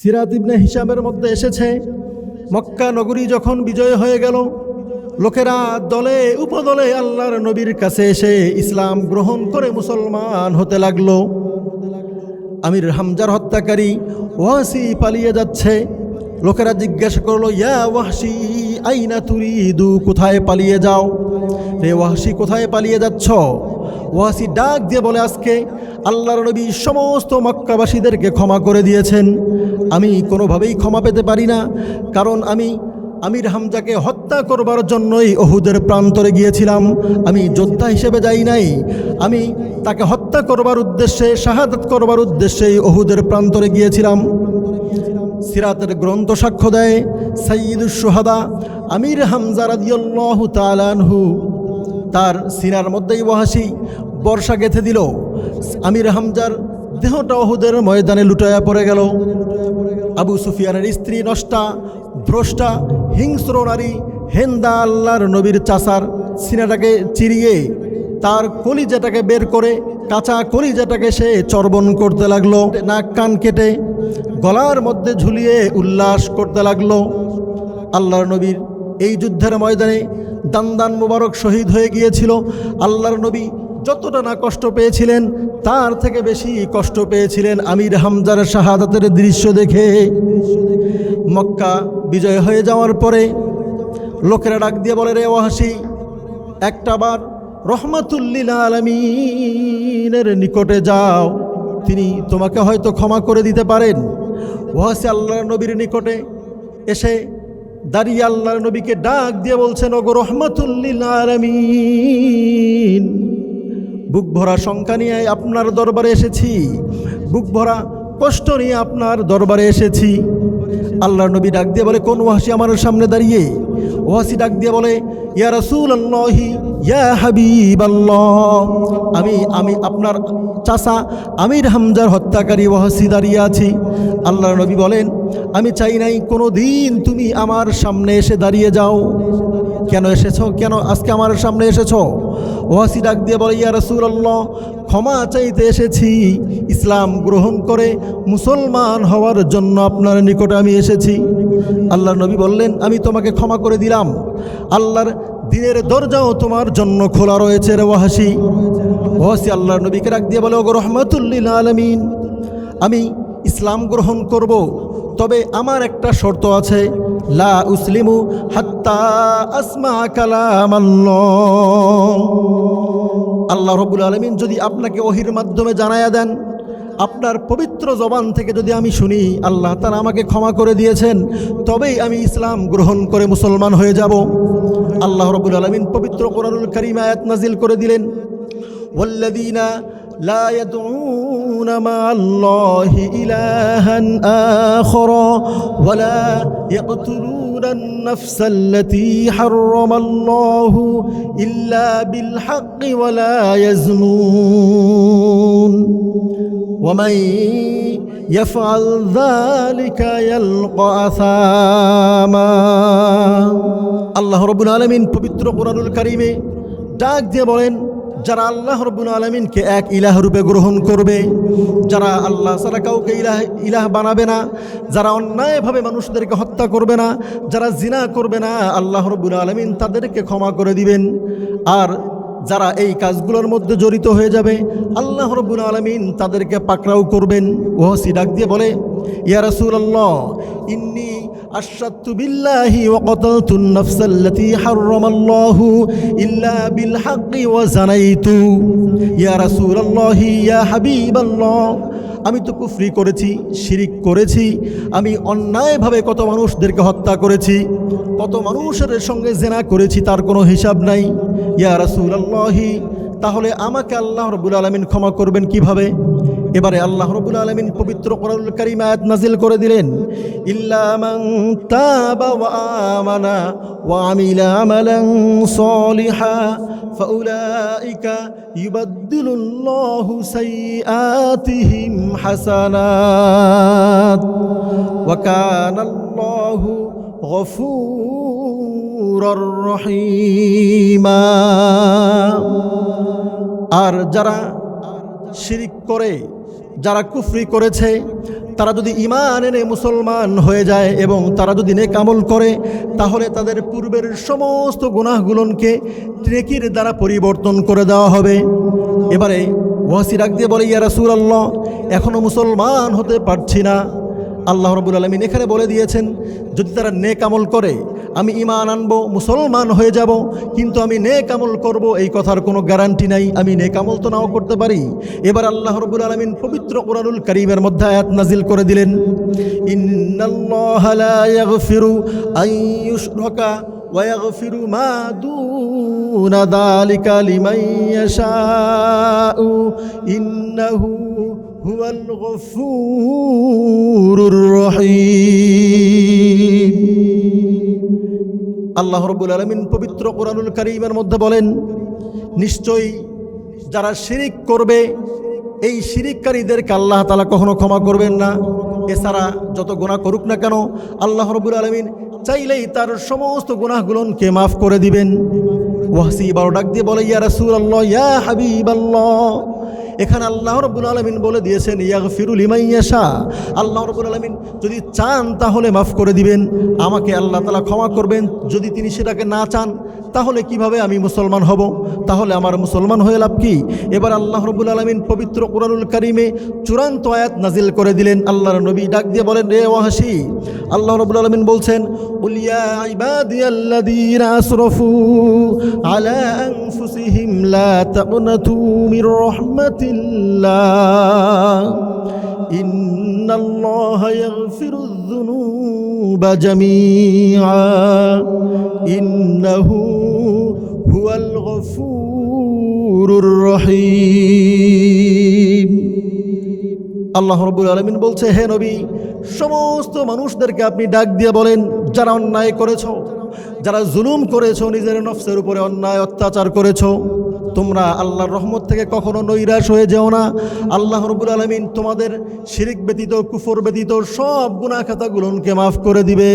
সিরাত ইবনে হিসাবের মধ্যে এসেছে। মক্কা নগরী যখন বিজয় হয়ে গেল, লোকেরা দলে, উপদলে আল্লাহর নবীর কাছে এসে ইসলাম গ্রহণ করে মুসলমান হতে লাগল। আমির হামজার হত্যাকারী ওয়াসি পালিয়ে যাচ্ছে। লোকেরা জিজ্ঞাসা করল, ইয়া ওয়াহসি আইনা তুরিদু, কোথায় পালিয়ে যাও? রে ওয়াহসি কোথায় পালিয়ে যাচ্ছ? ওয়াসি ডাক দিয়ে বলে, আজকে আল্লাহর নবী সমস্ত মক্কাবাসীদেরকে ক্ষমা করে দিয়েছেন। আমি কোনোভাবেই ক্ষমা পেতে পারি না, কারণ আমি আমির হামজাকে হত্যা করবার জন্যই অহুদের প্রান্তরে গিয়েছিলাম। আমি যোদ্ধা হিসেবে যাই নাই। আমি তাকে হত্যা করবার উদ্দেশ্যে, শাহাদত করবার উদ্দেশ্যেই অহুদের প্রান্তরে গিয়েছিলাম। সিরাতের গ্রন্থ সাক্ষ্য দেয় সঈদুস সোহাদা আমির হামজা রাদিয়াল্লাহু তালানহু তার সিনার মধ্যেই ওয়াহাসি বর্ষা গেথে দিল। আমির হামজার দেহটা অহুদের ময়দানে লুটায়া পড়ে গেল। আবু সুফিয়ানের স্ত্রী নষ্টা, ভ্রষ্টা, হিংস্র নারী, হেন্দা আল্লাহর নবীর চাষার সিনাটাকে চিরিয়ে তার কলিজাটাকে বের করে, কাঁচা কলিজাটাকে সে চর্বণ করতে লাগল, নাক কান কেটে, গলার মধ্যে ঝুলিয়ে উল্লাস করতে লাগল। আল্লাহর নবীর এই যুদ্ধের ময়দানে দান্দান মুবারক শহীদ হয়ে গিয়েছিল। আল্লাহর নবী যতটা না কষ্ট পেয়েছিলেন, তার থেকে বেশি কষ্ট পেয়েছিলেন আমির হামজার শাহাদাতের দৃশ্য দেখে। মক্কা বিজয় হয়ে যাওয়ার পরে লোকেরা ডাক দিয়ে বলে, রে ওয়াহাসি একটাবার রহমাতুল্লিল আলমিনের নিকটে যাও। তিনি তোমাকে হয়তো ক্ষমা করে দিতে পারেন। ওয়াহাসি আল্লাহ নবীর নিকটে এসে দাঁড়িয়ে আল্লাহর নবীকে ডাক দিয়ে বলছেন, ওগো রহমাতুল্লিল আলমিন। বুক ভরা শঙ্কা নিয়ে আপনার দরবারে এসেছি। বুক ভরা কষ্ট নিয়ে আপনার দরবারে এসেছি। আল্লাহর নবী ডাক দিয়ে বলে, কোন ওয়াসি আমার সামনে দাঁড়িয়ে? ওয়াসি ডাক দিয়ে বলে, ইয়া রসুল আল্লাহি ইয়া হাবিব আমি আমি আপনার চাষা আমির হামজার হত্যাকারী ওয়াসি দাঁড়িয়ে আছি। আল্লাহর নবী বলেন, আমি চাই নাই কোনো দিন তুমি আমার সামনে এসে দাঁড়িয়ে যাও। কেন এসেছ? কেন আজকে আমার সামনে এসেছ? ওয়াসি ডাক দিয়ে বলে, ইয়া রসুল্লাহ ক্ষমা চাইতে এসেছি। ইসলাম গ্রহণ করে মুসলমান হওয়ার জন্য আপনার নিকটে আমি এসেছি। আল্লাহর নবী বললেন, আমি তোমাকে ক্ষমা করে দিলাম। আল্লাহর দিনের দরজাও তোমার জন্য খোলা রয়েছে রে ওয়াহাসি ওয়াসি আল্লাহর নবীকে ডাক দিয়ে বলে, ওগো রহমতুল্লিল আলমিন, আমি ইসলাম গ্রহণ করব। তবে আমার একটা শর্ত আছে, লা উসলিমু হাত্তা আসমা কালামাল্ল আল্লাহ রবুল আলমিন যদি আপনাকে ওহির মাধ্যমে জানায়া দেন, আপনার পবিত্র জবান থেকে যদি আমি শুনি, আল্লাহ তারা আমাকে ক্ষমা করে দিয়েছেন, তবেই আমি ইসলাম গ্রহণ করে মুসলমান হয়ে যাব। আল্লাহ রবুল আলমিন পবিত্র কোরআনুল করিম আয়াত নাজিল করে দিলেন ওল্লাদিনা লা يدعون مع الله إلها آخر ولا يقتلون النفس التي حرم الله إلا بالحق ولا يزنون ومن يفعل ذلك يلقى أثاما আল্লাহ রবুল আলমিন পবিত্র কোরআনুল কারিমে ডাক দিয়ে বলেন যারা আল্লাহ রব্বুল আলমিনকে এক ইলাহ রূপে গ্রহণ করবে, যারা আল্লাহ ছাড়া কাউকে ইলাহ ইলাহ বানাবে না, যারা অন্যায়ভাবে মানুষদেরকে হত্যা করবে না, যারা জিনা করবে না, আল্লাহ রব্বুল আলমিন তাদেরকে ক্ষমা করে দিবেন। আর যারা এই কাজগুলোর মধ্যে জড়িত হয়ে যাবে, আল্লাহ রব্বুল আলমিন তাদেরকে পাকড়াও করবেন। ওহসি ডাক দিয়ে বলে, ইয়া রাসূলুল্লাহ, ইন্নি আশরাতু বিল্লাহি ওয়া কাতালতু আন-নাফসাল্লাতী হারামাল্লাহু ইল্লা বিল হাক্কি ওয়া জানাইতু। ইয়া রাসূলুল্লাহ, ইয়া আমি তো কুফরি করেছি, শিরিক করেছি, আমি অন্যায়ভাবে কত মানুষদেরকে হত্যা করেছি, কত মানুষের সঙ্গে জেনা করেছি, তার কোনো হিসাব নাই। ইয়া রাসূলুল্লাহি, তাহলে আমাকে আল্লাহ রবুল আলমিন ক্ষমা করবেন কীভাবে? এবারে আল্লাহ রবুল আলমিন পবিত্র কোরআনুল কারীম আয়াত নাজিল করে দিলেন, ইল্লা মান তাবা ওয়া আমানা সালিহা, ফাউলাইকা ইউবাদদিলুল্লাহু সাইয়্যাতিহিম হাসানাত, ওয়া কানাল্লাহু গফুরুর রহিমা। আর যারা শিরিক করে যারা কুফরি করেছে, তারা যদি ইমান এনে মুসলমান হয়ে যায় এবং তারা যদি নেকামল করে, তাহলে তাদের পূর্বের সমস্ত গুনাহগুলোকে ট্রেকির দ্বারা পরিবর্তন করে দেওয়া হবে। এবারে ওয়াসি রাখ দিয়ে বলে ইয়ারা রাসূল আল্লাহ এখনও মুসলমান হতে পারছি না। আল্লাহ রবুল আলমিন এখানে বলে দিয়েছেন যদি তারা নেক আমল করে আমি ইমান আনবো মুসলমান হয়ে যাব কিন্তু আমি নেক আমল করব এই কথার কোনো গ্যারান্টি নাই আমি নেক আমল তো নাও করতে পারি এবার আল্লাহ রবুল আলমিন পবিত্র কোরআনুল করিমের মধ্যে আয়াত নাজিল করে দিলেন ইন্নাল্লাহ লা ইয়াগফিরু আন ইউশরাকা ويغفر ما دون ذلك لمن يشاء إنه هو الغفور الرحيم আল্লাহ রব্বুল আলমিন পবিত্র কোরআনুল করিমের মধ্যে বলেন নিশ্চয়ই যারা শিরিক করবে এই শিরিককারীদেরকে আল্লাহ তালা কখনো ক্ষমা করবেন না এছাড়া যত গুণা করুক না কেন আল্লাহ রব্বুল আলমিন চাইলেই তার সমস্ত গুনাহগুলোকে মাফ করে দিবেন ওয়াসি বারো ডাক দিয়ে বলে ইয়া রাসূল আল্লাহ ইয়া হাবিব আল্লাহ এখানে আল্লাহ রব্বুল আলমিন বলে দিয়েছেন ইয়াগ ফিরুল ইমাইয়াশা আল্লাহ রব্বুল আলমিন যদি চান তাহলে মাফ করে দিবেন। আমাকে আল্লাহ তালা ক্ষমা করবেন। যদি তিনি সেটাকে না চান, তাহলে কীভাবে আমি মুসলমান হব? তাহলে আমার মুসলমান হয়ে লাভ কি? এবার আল্লাহ রব্বুল আলমিন পবিত্র কোরআনুল করিমে চূড়ান্ত আয়াত নাজিল করে দিলেন। আল্লাহর নবী ডাক দিয়ে বলেন রে ওয়াহাসি আল্লাহ রব্বুল আলমিন বলছেন আলা আনফুসিহিম লা রাহমাতিল্লাহ ইন্নাল্লাহা ইয়াগফিরুয যুনুবা জামিআ। ইন্নাহু হুয়াল গফুরুর রহিম। আল্লাহ রব্বুল আলমিন বলছে, হে নবী, সমস্ত মানুষদেরকে আপনি ডাক দিয়ে বলেন, যারা অন্যায় করেছ যারা জুলুম করেছ, নিজের নফসের উপরে অন্যায় অত্যাচার করেছ, তোমরা আল্লাহর রহমত থেকে কখনো নৈরাশ হয়ে যেও না। আল্লাহ রবুল আলমিন তোমাদের শিরিক ব্যতীত, কুফর ব্যতীত সব গুণা খাতাগুলোকে মাফ করে দিবে